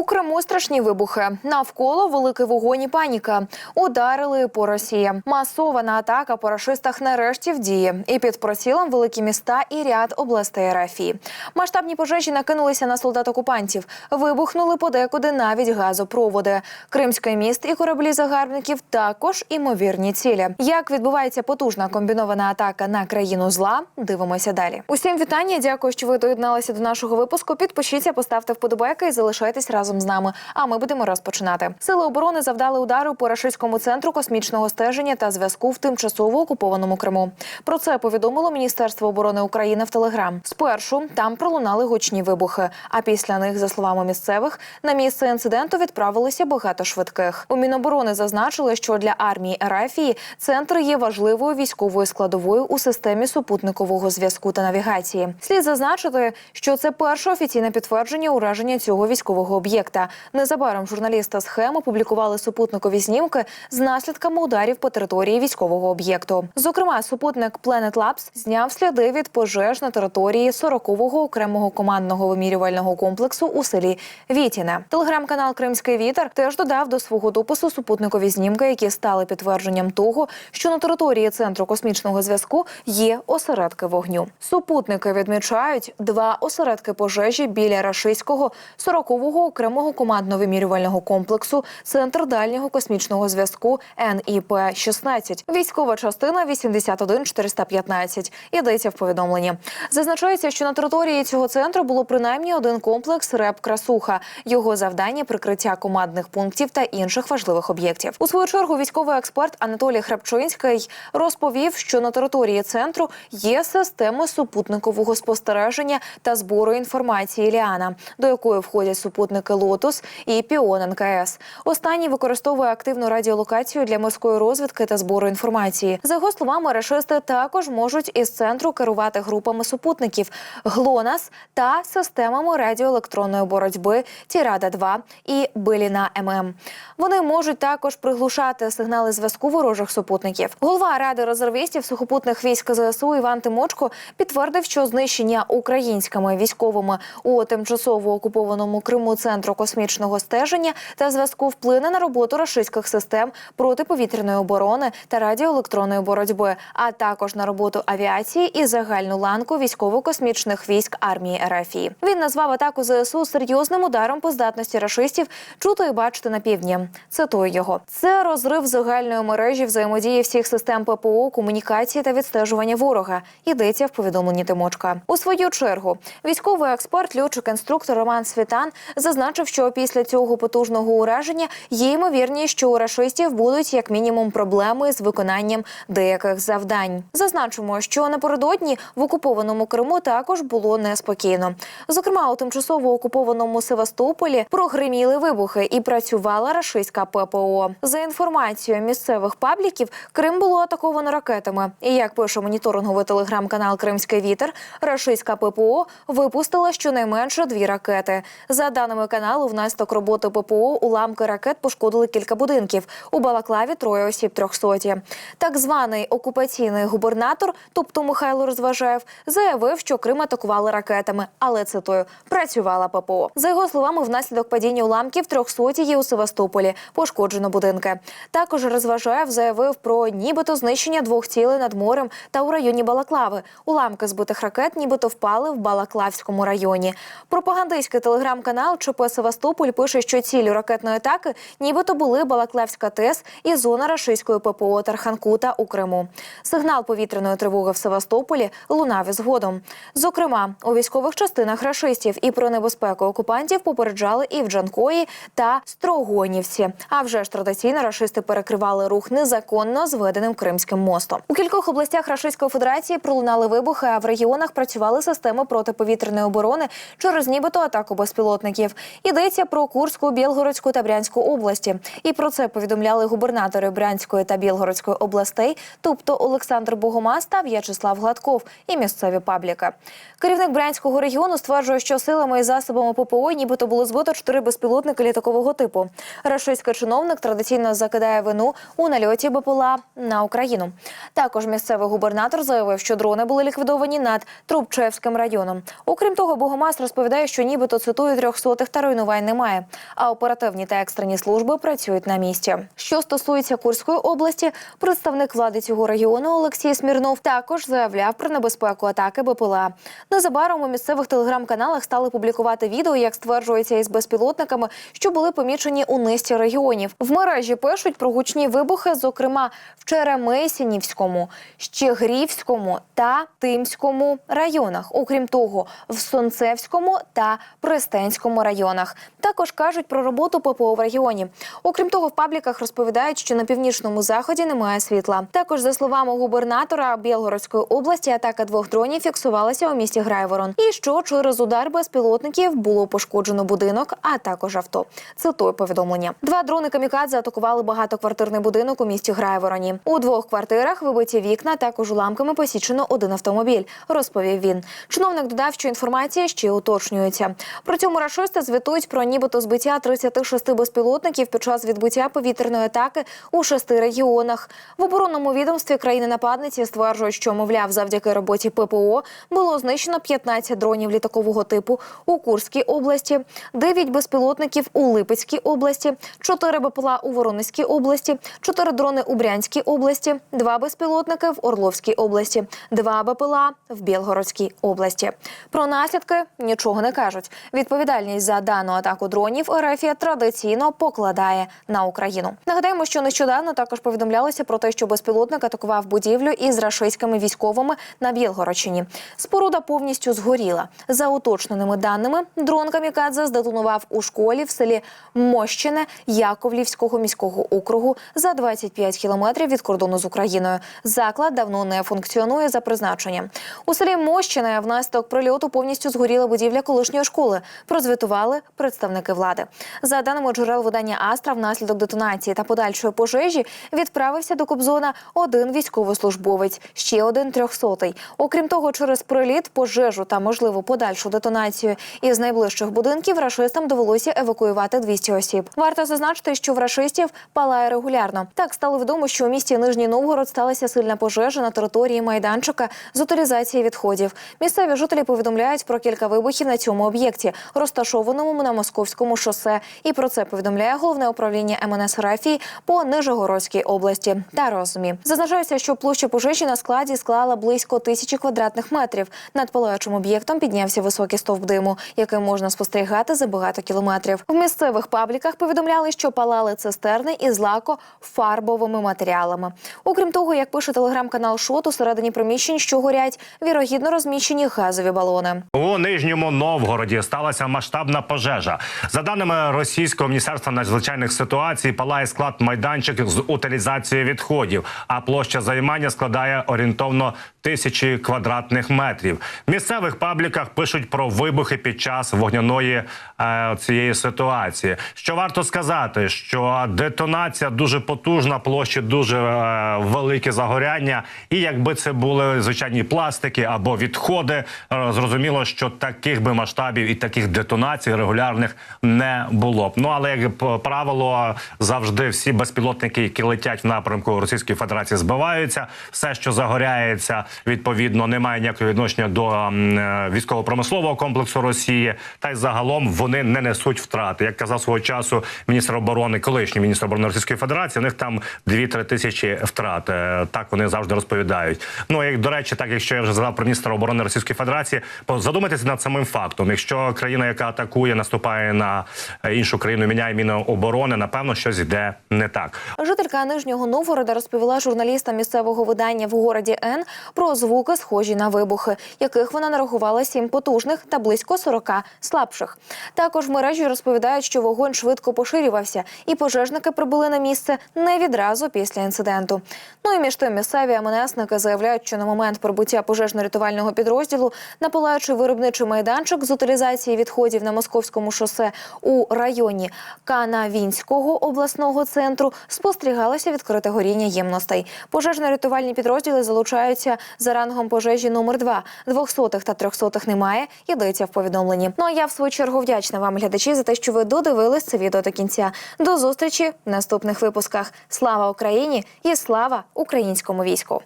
У Криму страшні вибухи. Навколо великий вогонь і паніка. Ударили по Росії. Масована атака по рашистах нарешті в дії. І під прицілом великі міста і ряд областей РФ. Масштабні пожежі накинулися на солдат окупантів. Вибухнули подекуди навіть газопроводи. Кримський міст і кораблі загарбників також імовірні цілі. Як відбувається потужна комбінована атака на країну зла? Дивимося далі. Усім вітання. Дякую, що ви доєдналися до нашого випуску. Підпишіться, поставте вподобайки і залишайтесь разом з нами. А ми будемо розпочинати. Сили оборони завдали удару по рашистському центру космічного стеження та зв'язку в тимчасово окупованому Криму. Про це повідомило Міністерство оборони України в Телеграм. Спершу там пролунали гучні вибухи. А після них, за словами місцевих, на місце інциденту відправилися багато швидких. У Міноборони зазначили, що для армії Ерафії центр є важливою військовою складовою у системі супутникового зв'язку та навігації. Слід зазначити, що це перше офіційне підтвердження ураження цього військового об'єкта. Незабаром журналісти схем опублікували супутникові знімки з наслідками ударів по території військового об'єкту. Зокрема, супутник Planet Labs зняв сліди від пожеж на території 40-го окремого командного вимірювального комплексу у селі Вітіне. Телеграм-канал Кримський вітер теж додав до свого допису супутникові знімки, які стали підтвердженням того, що на території центру космічного зв'язку є осередки вогню. Супутники відмічають два осередки пожежі біля рашистського 40-го окремого командно-вимірювального комплексу Центр дальнього космічного зв'язку НІП 16 Військова частина 81415 Йдеться в повідомленні. Зазначається, що на території цього центру було принаймні один комплекс РЕП Красуха. Його завдання прикриття командних пунктів та інших важливих об'єктів. У свою чергу військовий експерт Анатолій Храпчинський розповів, що на території центру є системи супутникового спостереження та збору інформації Ліана, до якої входять супутники Лотус і Піон НКС. Останній використовує активну радіолокацію для морської розвідки та збору інформації. За його словами, рашисти також можуть із центру керувати групами супутників ГЛОНАС та системами радіоелектронної боротьби Тірада 2 і Биліна ММ. Вони можуть також приглушати сигнали зв'язку ворожих супутників. Голова ради резервістів сухопутних військ ЗСУ Іван Тимочко підтвердив, що знищення українськими військовими у тимчасово окупованому Криму центру космічного стеження та зв'язку вплине на роботу рашистських систем протиповітряної оборони та радіоелектронної боротьби, а також на роботу авіації і загальну ланку військово-космічних військ армії РФ. Він назвав атаку ЗСУ серйозним ударом по здатності рашистів чути і бачити на півдні. Цитую його: це розрив загальної мережі взаємодії всіх систем ППО, комунікації та відстежування ворога. Йдеться в повідомленні Тимочка. У свою чергу військовий експерт, льотчик інструктор Роман Світан зазначив, що після цього потужного ураження є ймовірність, що у рашистів будуть як мінімум проблеми з виконанням деяких завдань. Зазначимо, що напередодні в окупованому Криму також було неспокійно. Зокрема, у тимчасово окупованому Севастополі прогриміли вибухи і працювала рашистська ППО. За інформацією місцевих пабліків, Крим було атаковано ракетами. І як пише моніторинговий телеграм-канал Кримський вітер, рашистська ППО випустила щонайменше дві ракети. За даними каналу, внаслідок роботи ППО уламки ракет пошкодили кілька будинків. У Балаклаві троє осіб трьохсоті. Так званий окупаційний губернатор, тобто Михайло Розважаєв, заявив, що Крим атакували ракетами, але цитую працювала ППО. За його словами, внаслідок падіння уламків трьохсоті є у Севастополі. Пошкоджено будинки. Також Розважаєв заявив про нібито знищення двох цілей над морем та у районі Балаклави. Уламки збитих ракет нібито впали в Балаклавському районі. Пропагандистський телеграм-канал ЧП Севастополь пише, що ціллю ракетної атаки нібито були Балаклавська ТЕС і зона рашистської ППО Тарханкута у Криму. Сигнал повітряної тривоги в Севастополі лунав із згодом. Зокрема, у військових частинах рашистів і про небезпеку окупантів попереджали і в Джанкої та Строгонівці. А вже ж традиційно рашисти перекривали рух незаконно зведеним Кримським мостом. У кількох областях Рашистської Федерації пролунали вибухи, а в регіонах працювали системи протиповітряної оборони через нібито атаку безпілотників. Йдеться про Курську, Білгородську та Брянську області. І про це повідомляли губернатори Брянської та Білгородської областей, тобто Олександр Богомаз та В'ячеслав Гладков і місцеві пабліки. Керівник Брянського регіону стверджує, що силами і засобами ППО нібито було збито чотири безпілотники літакового типу. Рашистський чиновник традиційно закидає вину у нальоті БПЛА на Україну. Також місцевий губернатор заявив, що дрони були ліквідовані над Трубчевським районом. Окрім того, Богомаз розповідає, що нібито цитую трьохсотих та руйнувань немає. А оперативні та екстрені служби працюють на місці. Що стосується Курської області, представник влади цього регіону Олексій Смірнов також заявляв про небезпеку атаки БПЛА. Незабаром у місцевих телеграм-каналах стали публікувати відео, як стверджується із безпілотниками, що були помічені у низці регіонів. В мережі пишуть про гучні вибухи, зокрема в Черемесінівському, Щегрівському та Тимському районах. Окрім того, в Сонцевському та Пристенському районах. Також кажуть про роботу ППО в регіоні. Окрім того, в пабліках розповідають, що на північному заході немає світла. Також, за словами губернатора Білгородської області, атака двох дронів фіксувалася у місті Грайворон. І що через удар безпілотників було пошкоджено будинок, а також авто. Цитую повідомлення. Два дрони камікадзе атакували багатоквартирний будинок у місті Грайвороні. У двох квартирах вибиті вікна, також уламками посічено один автомобіль. Розповів він. Чиновник додав, що інформація ще уточнюється. При цьому рашисти звітують про нібито збиття 36 безпілотників під час відбиття повітряної атаки у шести регіонах. В оборонному відомстві країни-нападниці стверджують, що мовляв, завдяки роботі ППО було знищено 15 дронів літакового типу у Курській області, 9 безпілотників у Липецькій області, 4 БПЛА у Воронезькій області, 4 дрони у Брянській області, 2 безпілотники в Орловській області, 2 БПЛА в Білгородській області. Про наслідки нічого не кажуть. Відповідальність за дану атаку дронів Ерефія традиційно покладає на Україну. Нагадаємо, що нещодавно також повідомлялося про те, що безпілотник атакував будівлю із рашистськими військовими на Білгородщині. Споруда повністю згоріла. За уточненими даними, дрон Камікадзе здетонував у школі в селі Мощине Яковлівського міського округу за 25 кілометрів від кордону з Україною. Заклад давно не функціонує за призначенням. У селі Мощине внаслідок прильоту повністю згоріла будівля колишньої школи. Прозвітували представники влади. За даними джерел видання Астра, внаслідок детонації та подальшої пожежі відправився до Кобзона один військовослужбовець, ще один трьохсотий. Окрім того, через приліт, пожежу та можливо подальшу детонацію із найближчих будинків рашистам довелося евакуювати 200 осіб. Варто зазначити, що в рашистів палає регулярно. Так стало відомо, що у місті Нижній Новгород сталася сильна пожежа на території майданчика з утилізації відходів. Місцеві жителі повідомляють про кілька вибухів на цьому об'єкті, розташованому на московському шосе. І про це повідомляє головне управління МНС Рафії по Нижегородській області та розумі. Зазначається, що площа пожежі на складі склала близько тисячі квадратних метрів. Над палаючим об'єктом піднявся високий стовп диму, який можна спостерігати за багато кілометрів. В місцевих пабліках повідомляли, що палали цистерни із лако-фарбовими матеріалами. Окрім того, як пише телеграм-канал Шот, у середині приміщень, що горять, вірогідно розміщені газові балони. У нижньому Новгороді сталася масштабна пожежа. За даними російського міністерства надзвичайних ситуацій, палає склад майданчик з утилізацією відходів, а площа займання складає орієнтовно тисячі квадратних метрів. В місцевих пабліках пишуть про вибухи під час вогняної е, цієї ситуації. Що варто сказати, що детонація дуже потужна, площі дуже е, велике загоряння, і якби це були звичайні пластики або відходи, е, зрозуміло, що таких би масштабів і таких детонацій регулярних не було б. Ну але як правило, завжди всі безпілотники, які летять в напрямку Російської Федерації, збиваються. Все, що загоряється, відповідно, не має ніякого відношення до е, військово-промислового комплексу Росії, та й загалом вони не несуть втрати. Як казав свого часу міністр оборони, колишній міністр оборони Російської Федерації, у них там 2-3 тисячі втрат. Е, Так вони завжди розповідають. Ну і до речі, так якщо я вже згадав про міністра оборони Російської Федерації, задумайтеся над самим фактом. Якщо країна, яка атакує, наступає на е, іншу країну, міняє міноборони, напевно, щось йде не так. Жителька Нижнього Новгорода розповіла журналістам місцевого видання в городі Н про звуки, схожі на вибухи, яких вона нарахувала сім потужних та близько 40 слабших. Також в мережі розповідають, що вогонь швидко поширювався, і пожежники прибули на місце не відразу після інциденту. Ну і між тим місцеві МНСники заявляють, що на момент прибуття пожежно-рятувального підрозділу на палаючий виробничий майданчик з утилізації відходів на московському шосе у районі Канавінського обласного центру спостерігалося відкрите горіння ємностей. Пожежно-рятувальні підрозділи залучаються за рангом пожежі номер 2 Двохсотих та трьохсотих немає. Йдеться в повідомленні. Ну а я в свою чергу вдячна вам, глядачі, за те, що ви додивились це відео до кінця. До зустрічі в наступних випусках. Слава Україні і слава українському війську!